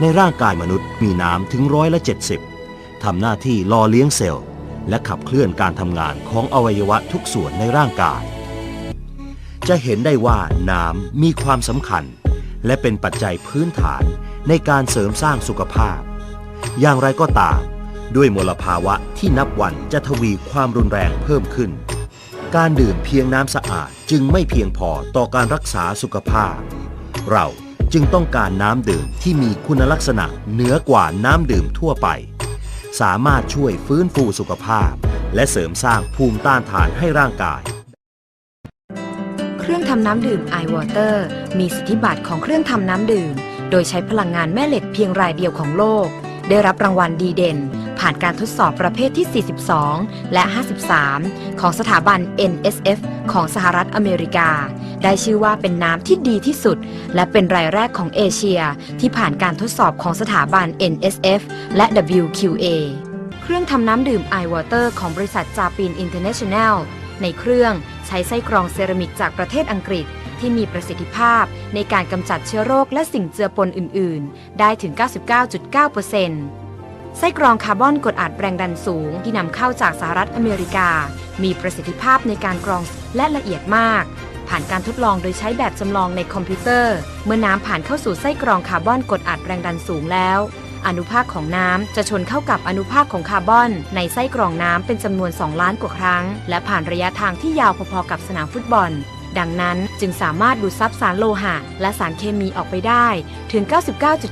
ในร่างกายมนุษย์มีน้ำถึงร้อยละ 70 ทำหน้าที่หล่อเลี้ยงเซลล์ และขับเคลื่อนการทำงานของอวัยวะทุกส่วนในร่างกาย จะเห็นได้ว่าน้ำมีความสำคัญ และเป็นปัจจัยพื้นฐานในการเสริมสร้างสุขภาพ อย่างไรก็ตาม ด้วยมลภาวะที่นับวันจะทวีความรุนแรงเพิ่มขึ้น การดื่มเพียงน้ำสะอาดจึงไม่เพียงพอต่อการรักษาสุขภาพ เรา จึงต้องการน้ำดื่มที่มีคุณลักษณะเหนือกว่าน้ำดื่มทั่วไป สามารถช่วยฟื้นฟูสุขภาพ และเสริมสร้างภูมิต้านทานให้ร่างกาย เครื่องทำน้ำดื่ม iWater มีสิทธิบัตรของเครื่องทำน้ำดื่ม โดยใช้พลังงานแม่เหล็กเพียงรายเดียวของโลก ได้รับรางวัลดีเด่น ผ่านการทดสอบประเภทที่ 42 และ 53 ของสถาบัน NSF ของสหรัฐอเมริกา ได้ชื่อว่าเป็นน้ำที่ดีที่สุด และเป็นรายแรกของเอเชีย ที่ผ่านการทดสอบของสถาบัน NSF และ WQA เครื่องทำน้ำดื่ม iWater ของบริษัทจาปิน International ในเครื่องใช้ไส้กรองเซรามิกจากประเทศอังกฤษที่มีประสิทธิภาพในการกำจัดเชื้อโรคและสิ่งเจือปนอื่น ๆ ได้ถึง 99.9% ไส้กรองคาร์บอนกดอัดแรงดันสูงที่นำเข้าจากสหรัฐอเมริกา มีประสิทธิภาพในการกรองและละเอียดมาก ผ่านการทดลองโดยใช้แบบจำลองในคอมพิวเตอร์ เมื่อน้ำผ่านเข้าสู่ไส้กรองคาร์บอนกดอัดแรงดันสูงแล้ว อนุภาคของน้ำจะชนเข้ากับอนุภาคของคาร์บอน ในไส้กรองน้ำเป็นจำนวน 2 ล้านกว่าครั้ง และผ่านระยะทางที่ยาวพอๆกับสนามฟุตบอล ดังนั้นจึงสามารถดูดซับสารโลหะ และสารเคมีออกไปได้ถึง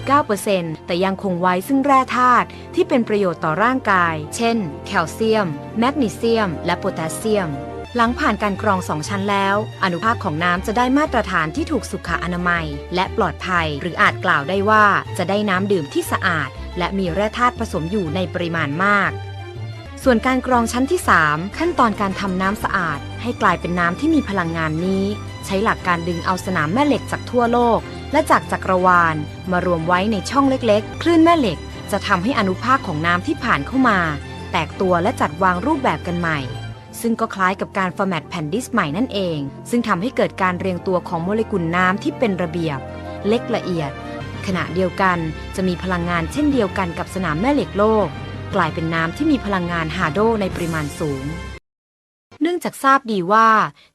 99.9%แต่ยังคงไว้ซึ่งแร่ธาตุที่เป็นประโยชน์ต่อร่างกาย เช่น แคลเซียม แมกนีเซียม และโพแทสเซียมหลังผ่านการกรองสองชั้นแล้ว อนุภาคของน้ำจะได้มาตรฐานที่ถูกสุขอนามัย และปลอดภัย หรืออาจกล่าวได้ว่าจะได้น้ำดื่มที่สะอาด และมีแร่ธาตุผสมอยู่ในปริมาณมาก ส่วนการกรองชั้นที่ 3 ขั้นตอนการทำน้ำสะอาด ให้กลายเป็นน้ำที่มีพลังงานนี้ ใช้หลักการดึงเอาสนามแม่เหล็กจากทั่วโลก และจากจักรวาล มารวมไว้ในช่องเล็กๆ คลื่นแม่เหล็ก จะทำให้อนุภาคของน้ำที่ผ่านเข้ามา แตกตัวและจัดวางรูปแบบกันใหม่ ซึ่งก็คล้ายกับการฟอร์แมตแผ่นดิสใหม่นั่นเอง ซึ่งทำให้เกิดการเรียงตัวของโมเลกุลน้ำที่เป็นระเบียบ เล็กละเอียด ขณะเดียวกันจะมีพลังงานเช่นเดียวกันกับสนามแม่เหล็กโลก กลายเป็นน้ำที่มีพลังงานฮาโดในปริมาณสูง เนื่องจากทราบดีว่า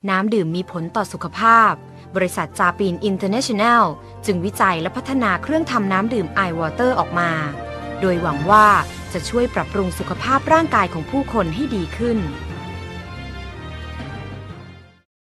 น้ำดื่มมีผลต่อสุขภาพ บริษัทจาปีนอินเตอร์เนชั่นแนลจึงวิจัยและพัฒนาเครื่องทำน้ำดื่มไอวอเตอร์ออกมา โดยหวังว่าจะช่วยปรับปรุงสุขภาพร่างกายของผู้คนให้ดีขึ้น